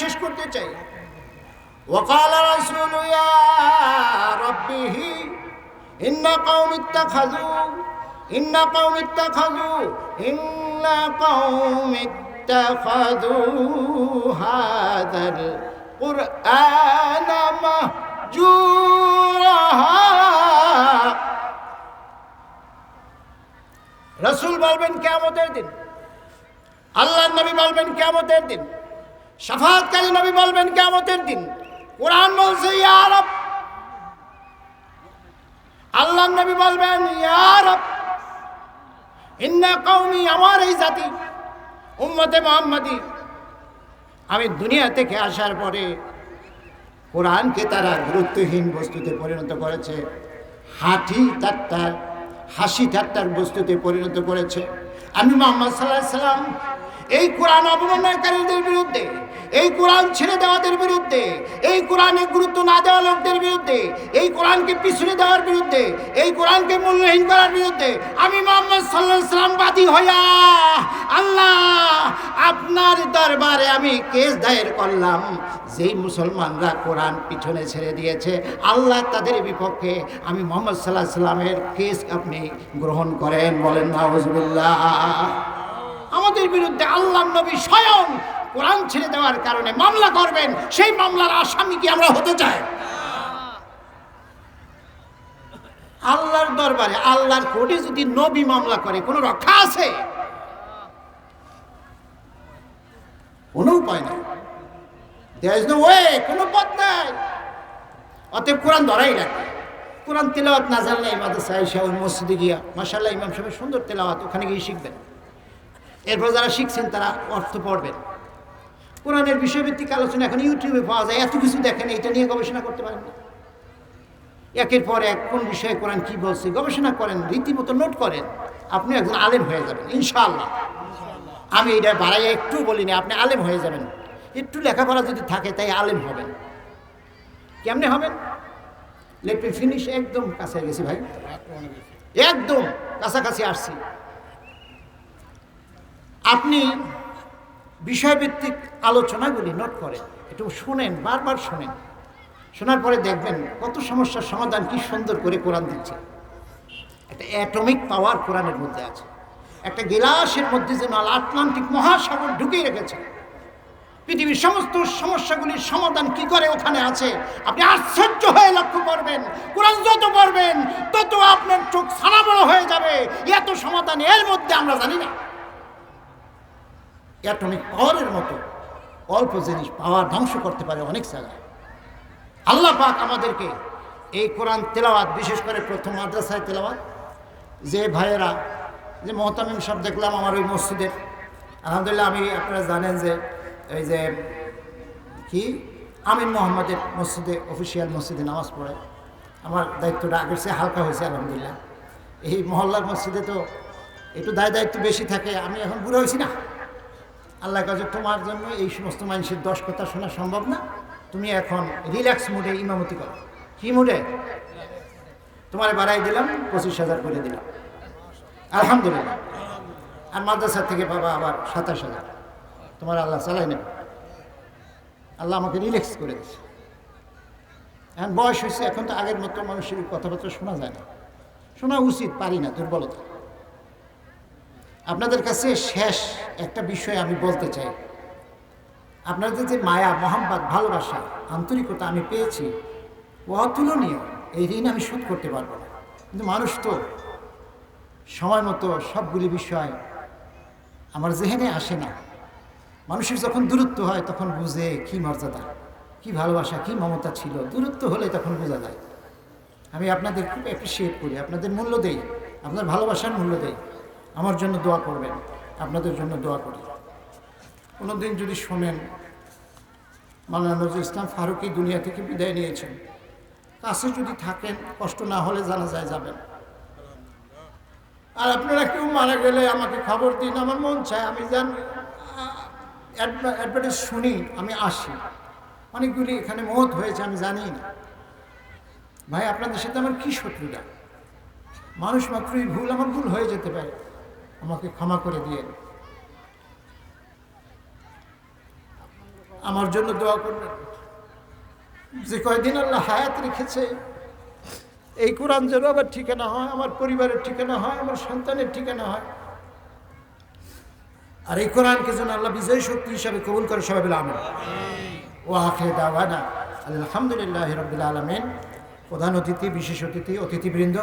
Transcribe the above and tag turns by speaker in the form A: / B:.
A: শেষ করতে চাই وقال رسول يا ربه إن قوم اتخذوا إن قوم اتخذوا إن قوم اتخذوا هذا القرآن مهجورا রসুল বলবেন কেমতের দিন আল্লাহ নবী বলবেন কেমতের দিন সাফাতকারী নবী বলবেন কেমতের দিন। কোরআন বলছে ইয়ারব আল্লাহ নবী বলবেন ইয়ারব ইন্না কৌমি আমার এই জাতি, উম্মতে মোহাম্মদী। আমি দুনিয়া থেকে আসার পরে কোরআনকে তারা গুরুত্বহীন বস্তুতে পরিণত করেছে, হাঁটি ঠাট্টার, হাসি ঠাট্টার বস্তুতে পরিণত করেছে। আমি মোহাম্মদ সাল্লাহ সাল্লাম এই কোরআন অবমাননাকারীদের বিরুদ্ধে, এই কোরআন ছেড়ে দেওয়াদের বিরুদ্ধে, এই কোরআনে গুরুত্ব না দেওয়া লোকদের বিরুদ্ধে, এই কোরআনকে পিছনে দেওয়ার বিরুদ্ধে, এই কোরআনকে মূল্যহীন করার বিরুদ্ধে আমি মোহাম্মদ সাল্লাহ বাদী হইয়া আল্লাহ আপনার দরবারে আমি কেস দায়ের করলাম। যেই মুসলমানরা কোরআন পিছনে ছেড়ে দিয়েছে, আল্লাহ তাদের বিপক্ষে আমি মোহাম্মদ সাল্লাহ সাল্লামের কেস আপনি গ্রহণ করেন বলেন নাউজুবিল্লাহ আমাদের বিরুদ্ধে আল্লাহ নবী স্বয়ং কোরআন ছেড়ে দেওয়ার কারণে মামলা করবেন, সেই মামলার আসামি কি আমরা হতে চাই? আল্লাহর দরবারে আল্লাহর কোর্টে যদি নবী মামলা করে, কোনো রক্ষা আছে? কোনো উপায় নাই। দেয়ার ইজ ওয়ে কোনো পথ নাই। অতএব কোরআন ধরাই রাখবে কোরআন তেলাওয়াত না জানলে এই মাদ্রাসা এসে ওই মসজিদে গিয়া মাসাল্লাহ ইমাম সাহেব সুন্দর তেলাওয়াত, ওখানে গিয়ে শিখবেন। এরপর যারা শিখছেন, তারা অর্থ পড়বেন। কোরআনের বিষয়ভিত্তিক আলোচনা এখন ইউটিউবে পাওয়া যায়, এত কিছু দেখেন এটা নিয়ে গবেষণা করতে পারেন না। একের পর এক কোন বিষয়ে কোরআন কি বলছে, গবেষণা করেন, রীতিমতো নোট করেন, আপনি একজন আলেম হয়ে যাবেন, ইনশাআল্লাহ। আমি এটা বাড়াইয়া একটু বলিনি, আপনি আলেম হয়ে যাবেন। একটু লেখাপড়া যদি থাকে, তাই আলেম হবেন। কেমনে হবেন? লেট মি ফিনিশ একদম কাছে গেছি ভাই। একদম কাছাকাছি আসছি। আপনি বিষয়ভিত্তিক আলোচনাগুলি নোট করেন, একটু শোনেন, বারবার শোনেন। শোনার পরে দেখবেন কত সমস্যার সমাধান, কি সুন্দর করে কোরআন দিচ্ছে। একটা অ্যাটমিক পাওয়ার কোরআনের মধ্যে আছে। একটা গিলাসের মধ্যে যেন আটলান্টিক মহাসাগর ঢুকিয়ে রেখেছে। পৃথিবীর সমস্ত সমস্যাগুলির সমাধান কি করে ওখানে আছে? আপনি আশ্চর্য হয়ে লক্ষ্য করবেন। কোরআন যত পড়বেন, তত আপনার চোখ সারা বড় হয়ে যাবে। এত সমাধান এর মধ্যে আমরা জানি না। অ্যাটমিক পাওয়ারের মতো অল্প জিনিস পাওয়ার ধ্বংস করতে পারে অনেক জায়গায়। আল্লাহ পাক আমাদেরকে এই কোরআন তেলাওয়াত, বিশেষ করে প্রথম মাদ্রাসায় তেলাওয়াত, যে ভাইয়েরা, যে মহতামিম সব দেখলাম আমার ওই মসজিদের। আলহামদুলিল্লাহ আমি, আপনারা জানেন যে এই যে কি? আমিন মোহাম্মদের মসজিদে, অফিসিয়াল মসজিদে নামাজ পড়ে। আমার দায়িত্বটা আগের চেয়ে হালকা হয়েছে, আলহামদুলিল্লাহ। এই মহল্লার মসজিদে তো একটু দায় দায়িত্ব বেশি থাকে, আমি এখন বুড়ো হয়েছি না। আল্লাহ কাছে তোমার জন্য এই সমস্ত মানুষের দশ কথা শোনা সম্ভব না। তুমি এখন রিল্যাক্স মুডে ইমামতি করো। কি মুডে তোমার বাড়াই দিলাম, পঁচিশ হাজার করে দিলাম। আলহামদুলিল্লাহ। আর মাদ্রাসা থেকে বাবা আবার সাতাশ হাজার। তোমার আল্লাহ চালাই নেবে। আল্লাহ আমাকে রিল্যাক্স করে দিচ্ছে এখন বয়স হয়েছে, এখন তো আগের মতো মানুষের কথাবার্তা শোনা যায় না। শোনা উচিত, পারি না, দুর্বলতা। আপনাদের কাছে শেষ একটা বিষয় আমি বলতে চাই। আপনাদের যে মায়া মোহাম্মদ ভালোবাসা, আন্তরিকতা আমি পেয়েছি অতুলনীয়, এই ঋণ আমি শোধ করতে পারব না। কিন্তু মানুষ তো সময় মতো সবগুলি বিষয় আমার জেহেনে আসে না। মানুষের যখন দূরত্ব হয়, তখন বুঝে কি মর্যাদা, কি ভালোবাসা, কি মমতা ছিল। দূরত্ব হলে তখন বোঝা যায়। আমি আপনাদের খুব অ্যাপ্রিসিয়েট করি। আপনাদের মূল্য দেই। আপনার ভালোবাসার মূল্য দেই। আমার জন্য দোয়া করবেন। আপনাদের জন্য দোয়া করি। কোনো দিন যদি শোনেন, মাওলানা নজরুল ইসলাম ফারুকি দুনিয়া থেকে বিদায় নিয়েছেন, কাছে যদি থাকেন, কষ্ট না হলে জানা যায় যাবেন। আর আপনারা কেউ মারা গেলে আমাকে খবর দিন, আমার মন চায়, আমি যান অ্যাডভার্টাইজ শুনি, আমি আসি। অনেকগুলি এখানে মত হয়েছে, আমি জানি না। ভাই, আপনাদের সাথে আমার কি শত্রুতা? মানুষ মাত্রই ভুল, আমার ভুল হয়ে যেতে পারে। আমাকে ক্ষমা করে দিয়ে আমার জন্য দোয়া করবেন। যে কয়দিন আল্লাহ হায়াত রেখেছে এই কোরআন যেন আবার ঠিকানা হয় আমার পরিবারের ঠিকানা হয় আমার সন্তানের ঠিকানা হয়। আর এই কোরআনকে যেন আল্লাহ বিজয় শক্তি হিসাবে কবুল করে সবাই বলে আমিন। ও আখে দাওয়ানা আলহামদুলিল্লাহ রবিল আলমিন। প্রধান অতিথি বিশেষ অতিথি অতিথিবৃন্দ।